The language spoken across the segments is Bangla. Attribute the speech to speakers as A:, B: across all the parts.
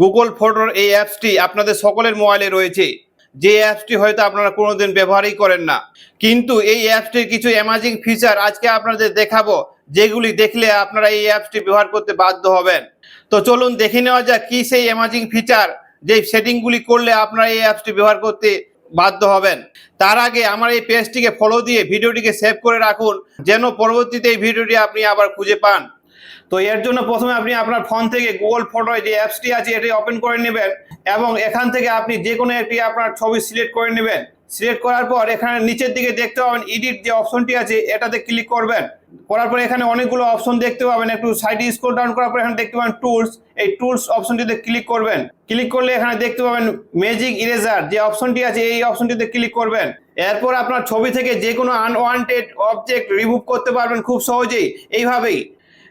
A: গুগল ফটোর এই অ্যাপসটি আপনাদের সকলের মোবাইলে রয়েছে। যে অ্যাপসটি হয়তো আপনারা কোনোদিন ব্যবহারই করেন না। কিন্তু এই অ্যাপসটির কিছু অ্যামাজিং ফিচার আজকে আপনাদের দেখাবো, যেগুলি দেখলে আপনারা এই অ্যাপসটি ব্যবহার করতে বাধ্য হবেন। তো চলুন দেখে নেওয়া যাক কি সেই অ্যামাজিং ফিচার যে সেটিংগুলি করলে আপনারা এই অ্যাপসটি ব্যবহার করতে বাধ্য হবেন। তার আগে আমার এই পেজটিকে ফলো দিয়ে ভিডিওটিকে সেভ করে রাখুন, যেন পরবর্তীতে এই ভিডিওটি আপনি আবার খুঁজে পান। তো এর জন্য প্রথমে আপনি আপনার ফোন থেকে গুগল ফটো যে অ্যাপসটি আছে, এটি ওপেন করে নেবেন এবং এখান থেকে আপনি যে কোনো একটি আপনার ছবি সিলেক্ট করে নেবেন। সিলেক্ট করার পর এখানে নিচের দিকে দেখতে পাবেন এডিট যে অপশনটি আছে, এটাতে ক্লিক করবেন। করার পর এখানে অনেকগুলো অপশন দেখতে পাবেন, একটু সাইডে স্ক্রল ডাউন করার পর এখানে দেখতে পাবেন টুলস এই টুলস অপশনটিতে ক্লিক করবেন। ক্লিক করলে এখানে দেখতে পাবেন ম্যাজিক ইরেজার যে অপশনটি আছে, এই অপশনটিতে ক্লিক করবেন। এরপর আপনার ছবি থেকে যে কোনো আনওয়ান্টেড অবজেক্ট রিমুভ করতে পারবেন খুব সহজেই। এইভাবেই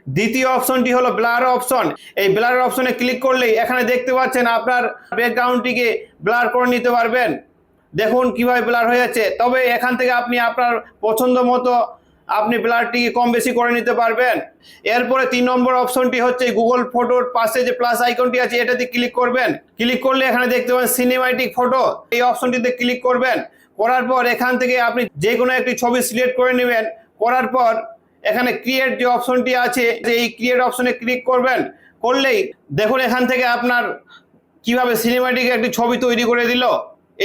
A: দ্বিতীয় অপশনটি হলো ব্লার অপশন। এই ব্লার অপশনে ক্লিক করলেই এখানে দেখতে পাচ্ছেন আপনার ব্যাকগ্রাউন্ডটিকে ব্লার করে নিতে পারবেন। দেখুন কীভাবে ব্লার হয়ে যাচ্ছে। তবে এখান থেকে আপনি আপনার পছন্দ মতো আপনি ব্লারটিকে কম বেশি করে নিতে পারবেন। এরপরে তিন নম্বর অপশনটি হচ্ছে গুগল ফটোর পাশে যে প্লাস আইকনটি আছে, এটাতে ক্লিক করবেন। ক্লিক করলে এখানে দেখতে পাবেন সিনেমাটিক ফটো। এই অপশনটিতে ক্লিক করবেন। করার পর এখান থেকে আপনি যে কোনো একটি ছবি সিলেক্ট করে নেবেন। করার পর এখানে ক্রিয়েট যে অপশনটি আছে, যে এই ক্রিয়েট অপশনে ক্লিক করবেন, করলেই দেখুন এখান থেকে আপনার কীভাবে সিনেমাটিক একটি ছবি তৈরি করে দিল।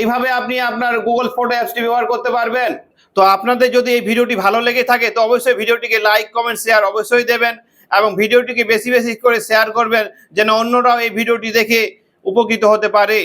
A: এইভাবে আপনি আপনার গুগল ফটো অ্যাপসটি ব্যবহার করতে পারবেন। তো আপনাদের যদি এই ভিডিওটি ভালো লেগে থাকে, তো অবশ্যই ভিডিওটিকে লাইক কমেন্ট শেয়ার অবশ্যই দেবেন এবং ভিডিওটিকে বেশি বেশি করে শেয়ার করবেন, যেন অন্যরাও এই ভিডিওটি দেখে উপকৃত হতে পারে।